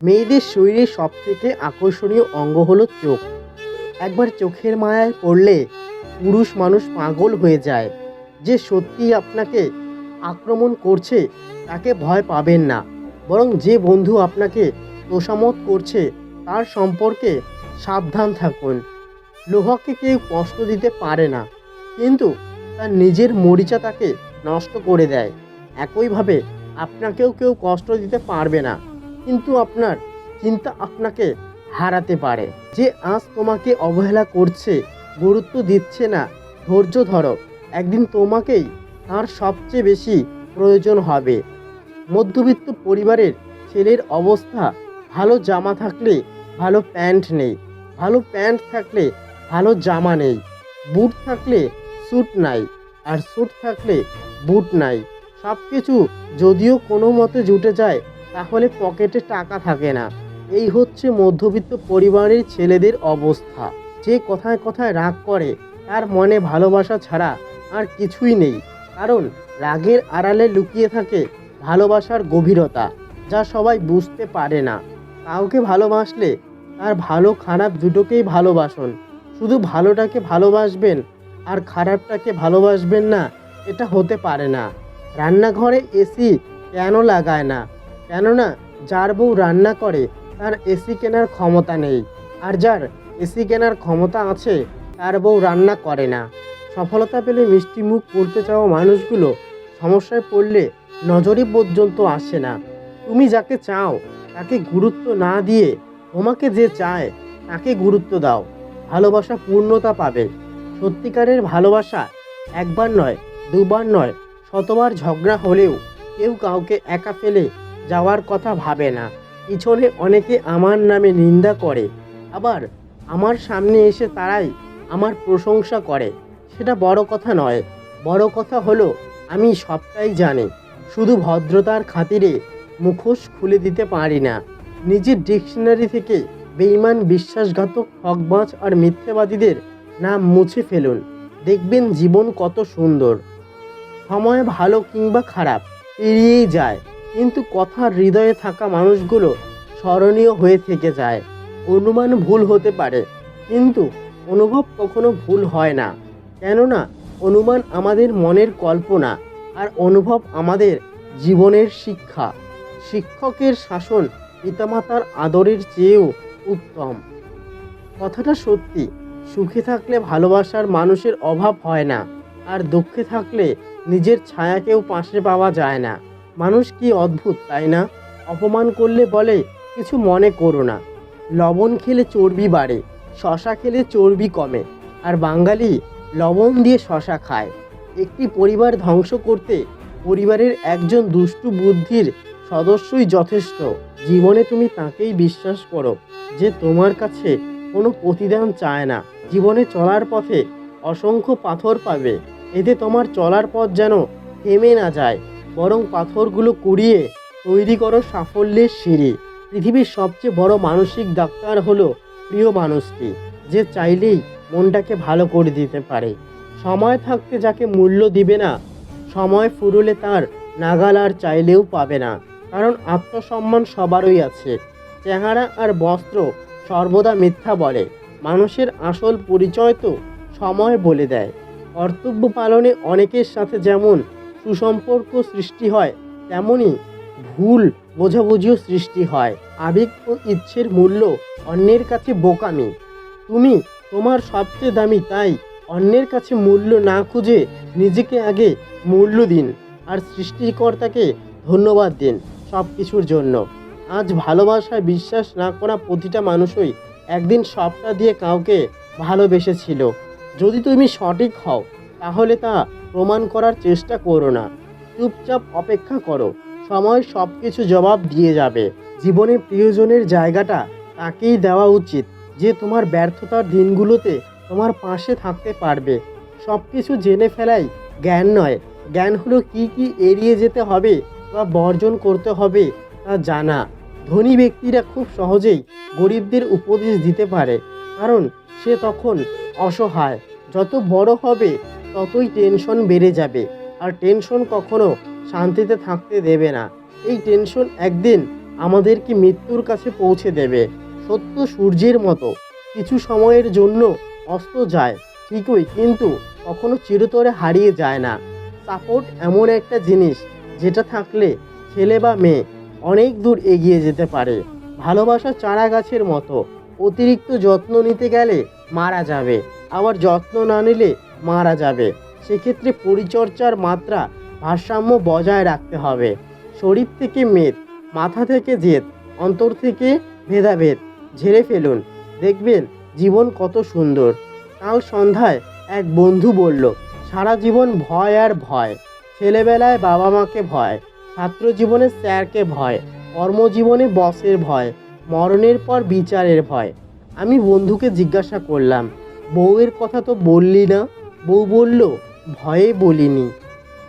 মেয়েদের শরীরের সব থেকে আকর্ষণীয় অঙ্গ হলো চোখ। একবার চোখের মায়ায় পড়লে পুরুষ মানুষ পাগল হয়ে যায়। যে সত্যি আপনাকে আক্রমণ করছে, তাকে ভয় পাবেন না। বরং যে বন্ধু আপনাকে তোষামত করছে, তার সম্পর্কে সাবধান থাকুন। লোহাকে কেউ কষ্ট দিতে পারে না, কিন্তু তার নিজের মরিচা তাকে নষ্ট করে দেয়। একইভাবে আপনাকেও কেউ কষ্ট দিতে পারবে না। কিন্তু আপনার চিন্তা আপনাকে হারাতে পারে। যে আজ তোমাকে অবহেলা করছে, গুরুত্ব দিচ্ছে না, ধৈর্য ধরো, একদিন তোমাকেই তার সবচেয়ে বেশি প্রয়োজন হবে। মধ্যবিত্ত পরিবারের ছেলের অবস্থা, ভালো জামা থাকলে ভালো প্যান্ট নেই, ভালো প্যান্ট থাকলে ভালো জামা নেই, বুট থাকলে স্যুট নাই, আর স্যুট থাকলে বুট নাই সব কিছু যদিও কোনো মতে জুটে যায় তাহলে পকেটে টাকা থাকে না। এই হচ্ছে মধ্যবিত্ত পরিবারের ছেলেদের অবস্থা। যে কথায় কথায় রাগ করে, তার মনে ভালোবাসা ছাড়া আর কিছুই নেই। কারণ রাগের আড়ালে লুকিয়ে থাকে ভালোবাসার গভীরতা, যা সবাই বুঝতে পারে না। কাউকে ভালোবাসলে তার ভালো খারাপ দুটোকেই ভালোবাসুন। শুধু ভালোটাকে ভালোবাসবেন আর খারাপটাকে ভালোবাসবেন না, এটা হতে পারে না। রান্নাঘরে এসি কেন লাগায় না? কেননা যার বউ রান্না করে, তার এসি কেনার ক্ষমতা নেই। আর যার এসি কেনার ক্ষমতা আছে, তার বউ রান্না করে না। সফলতা পেলে মিষ্টি মুখ করতে চাওয়া মানুষগুলো সমস্যায় পড়লে নজরে পর্যন্ত আসে না। তুমি যাকে চাও, তাকে গুরুত্ব না দিয়ে তোমাকে যে চায়, তাকে গুরুত্ব দাও। ভালোবাসা পূর্ণতা পাবে। সত্যিকারের ভালোবাসা একবার নয়, দুবার নয়, শতবার ঝগড়া হলেও কেউ কাউকে একা ফেলে যাওয়ার কথা ভাবে না। পিছনে অনেকে আমার নামে নিন্দা করে, আবার আমার সামনে এসে তারাই আমার প্রশংসা করে। সেটা বড় কথা নয়, বড় কথা হলো আমি সবটাই জানি, শুধু ভদ্রতার খাতিরে মুখোশ খুলে দিতে পারি না। নিজের ডিকশনারি থেকে বেইমান বিশ্বাসঘাতক ঠকবাজ আর মিথ্যেবাদীদের নাম মুছে ফেলুন। দেখবেন জীবন কত সুন্দর। সময় ভালো কিংবা খারাপ, পেরিয়েই যায়। কিন্তু কথা হৃদয়ে থাকা মানুষগুলো স্মরণীয় হয়ে থেকে যায়। অনুমান ভুল হতে পারে, কিন্তু অনুভব কখনো ভুল হয় না। কেননা, অনুমান আমাদের মনের কল্পনা আর অনুভব আমাদের জীবনের শিক্ষা। শিক্ষকের শাসন পিতামাতার আদরের চেয়েও উত্তম। কথাটা সত্যি, সুখে থাকলে ভালোবাসার মানুষের অভাব হয় না, আর দুঃখে থাকলে নিজের ছায়াকেও পাশে পাওয়া যায় না। মানুষ কি অদ্ভুত, তাই না? অপমান করলে বলে, কিছু মনে করো না। লবণ খেলে চর্বি বাড়ে, শশা খেলে চর্বি কমে। আর বাঙালি লবণ দিয়ে শশা খায়। একটি পরিবার ধ্বংস করতে পরিবারের একজন দুষ্টু বুদ্ধির সদস্যই যথেষ্ট। জীবনে তুমি তাকেই বিশ্বাস করো যে তোমার কাছে কোনো প্রতিদান চায় না। জীবনে চলার পথে অসংখ্য পাথর পাবে। এতে তোমার চলার পথ যেন থেমে না যায়। বরং পাথরগুলো কুড়িয়ে তৈরি করো সাফল্যের সিঁড়ি। পৃথিবীর সবচেয়ে বড় মানসিক ডাক্তার হলো প্রিয় মানুষটি, যে চাইলেই মনটাকে ভালো করে দিতে পারে। সময় থাকতে যাকে মূল্য দিবে না, সময় ফুরলে তার নাগাল আর চাইলেও পাবে না। কারণ আত্মসম্মান সবারই আছে। চেহারা আর বস্ত্র সর্বদা মিথ্যা বলে। মানুষের আসল পরিচয় তো সময় বলে দেয়। কর্তব্য পালনে অনেকের সাথে যেমন সুসম্পর্ক সৃষ্টি হয়, তেমনি ভুল বোঝাবুঝিও সৃষ্টি হয়। আবেগ ও ইচ্ছের মূল্য অন্যের কাছে বোকামি। তুমি তোমার সবচেয়ে দামি, তাই অন্যের কাছে মূল্য না খুঁজে নিজেকে আগে মূল্য দিন আর সৃষ্টিকর্তাকে ধন্যবাদ দিন সব কিছুর জন্য। আজ ভালোবাসায় বিশ্বাস না করা প্রতিটা মানুষই একদিন সবটা দিয়ে কাউকে ভালোবেসেছিল। যদি তুমি সঠিক হও তাহলে তা প্রমাণ করার চেষ্টা করো না। চুপচাপ অপেক্ষা করো, সময় সব কিছু জবাব দিয়ে যাবে। জীবনে প্রিয়জনের জায়গাটা তাকেই দেওয়া উচিত, যে তোমার ব্যর্থতার দিনগুলোতে তোমার পাশে থাকতে পারবে। সব কিছু জেনে ফেলাই জ্ঞান নয়। জ্ঞান হলো কি কি এড়িয়ে যেতে হবে বা বর্জন করতে হবে তা জানা। ধনী ব্যক্তিরা খুব সহজেই গরিবদের উপদেশ দিতে পারে, কারণ সে তখন অসহায়। যত বড় হবে ততই টেনশন বেড়ে যাবে। আর টেনশন কখনো শান্তিতে থাকতে দেবে না। এই টেনশন একদিন আমাদেরকে মৃত্যুর কাছে পৌঁছে দেবে, সত্য সূর্যের মতো। কিছু সময়ের জন্য অস্ত যায়, ঠিকই, কিন্তু কখনো চিরতরে হারিয়ে যায় না। সাপোর্ট এমন একটা জিনিস যেটা থাকলে ছেলে বা মেয়ে অনেক দূর এগিয়ে যেতে পারে। ভালোবাসা চারা গাছের মতো। অতিরিক্ত যত্ন নিতে গেলে মারা যাবে। আবার যত্ন না নিলে মারা যাবে। সেক্ষেত্রে পরিচর্যার মাত্রা ভারসাম্য বজায় রাখতে হবে। শরীর থেকে মেদ, মাথা থেকে জেদ, অন্তর থেকে ভেদাভেদ ঝেড়ে ফেলুন। দেখবেন জীবন কত সুন্দর। কাল সন্ধ্যায় এক বন্ধু বলল, সারা জীবন ভয় আর ভয়। ছেলেবেলায় বাবা মাকে ভয়, ছাত্র জীবনে স্যারকে ভয়, কর্মজীবনে বসের ভয়, মরণের পর বিচারের ভয়। আমি বন্ধুকে জিজ্ঞাসা করলাম, বউয়ের কথা তো বললি না? বউ বলল, ভয়ে বলিনি।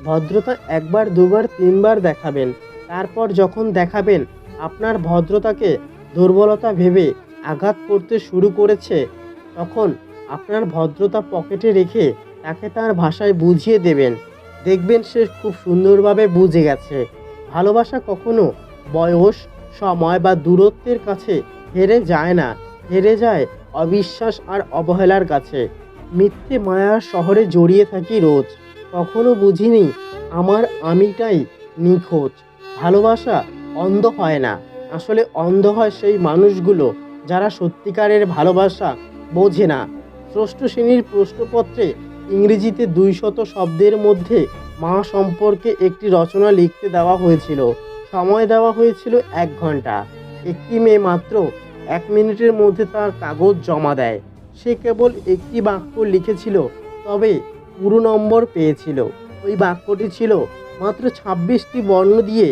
ভদ্রতা একবার, দুবার, তিনবার দেখাবেন। তারপর যখন দেখাবেন, আপনার ভদ্রতাকে দুর্বলতা ভেবে আঘাত করতে শুরু করেছে, তখন আপনার ভদ্রতা পকেটে রেখে তাকে তার ভাষায় বুঝিয়ে দেবেন। দেখবেন সে খুব সুন্দরভাবে বুঝে গেছে। ভালোবাসা কখনো বয়স, সময় বা দূরত্বের কাছে হেরে যায় না। হেরে যায় অবিশ্বাস আর অবহেলার কাছে। মিথ্যে মায়ার শহরে জড়িয়ে থাকি রোজ। কখনো বুঝিনি আমার আমিটাই নিখোঁজ। ভালোবাসা অন্ধ হয় না। আসলে অন্ধ হয় সেই মানুষগুলো যারা সত্যিকারের ভালোবাসা বোঝে না। ষষ্ঠ শ্রেণির প্রশ্নপত্রে ইংরেজিতে দুইশত শব্দের মধ্যে মা সম্পর্কে একটি রচনা লিখতে দেওয়া হয়েছিল। সময় দেওয়া হয়েছিল এক ঘণ্টা। একটি মেয়ে মাত্র এক মিনিটের মধ্যে তার কাগজ জমা দেয়। সে কেবল একটি বাক্য লিখেছিল, তবে পুরো নম্বর পেয়েছিল। ওই বাক্যটি ছিল মাত্র ছাব্বিশটি বর্ণ দিয়ে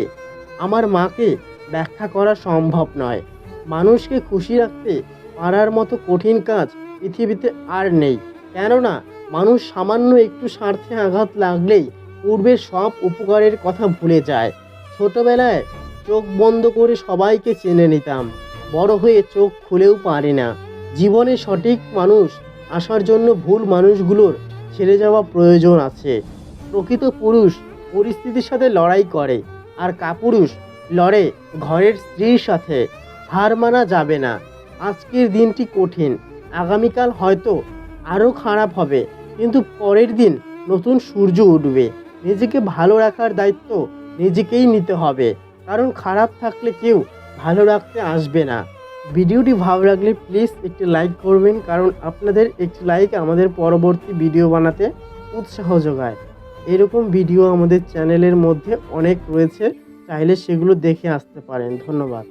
আমার মাকে ব্যাখ্যা করা সম্ভব নয়। মানুষকে খুশি রাখতে পারার মতো কঠিন কাজ পৃথিবীতে আর নেই, কেননা মানুষ সামান্য একটু স্বার্থে আঘাত লাগলেই পূর্বের সব উপকারের কথা ভুলে যায়। ছোটবেলায় চোখ বন্ধ করে সবাইকে চেনে নিতাম, বড় হয়ে চোখ খুলেও পারি না। জীবনে সঠিক মানুষ আসার জন্য ভুল মানুষগুলোর ছেড়ে যাওয়া প্রয়োজন আছে। প্রকৃত পুরুষ পরিস্থিতির সাথে লড়াই করে আর কাপুরুষ লড়ে ঘরের স্ত্রীর সাথে। হার মানা যাবে না। আজকের দিনটি কঠিন। আগামীকাল হয়তো আরও খারাপ হবে, কিন্তু পরের দিন নতুন সূর্য উঠবে। নিজেকে ভালো রাখার দায়িত্ব নিজেকেই নিতে হবে, কারণ খারাপ থাকলে কেউ ভালো রাখতে আসবে না। ভিডিওটি ভালো লাগলে প্লিজ একটি লাইক করবেন, কারণ আপনাদের একটি লাইক আমাদের পরবর্তী ভিডিও বানাতে উৎসাহ যোগায়। এরকম ভিডিও আমাদের চ্যানেলের মধ্যে অনেক রয়েছে, চাইলে সেগুলো দেখে আসতে পারেন। ধন্যবাদ।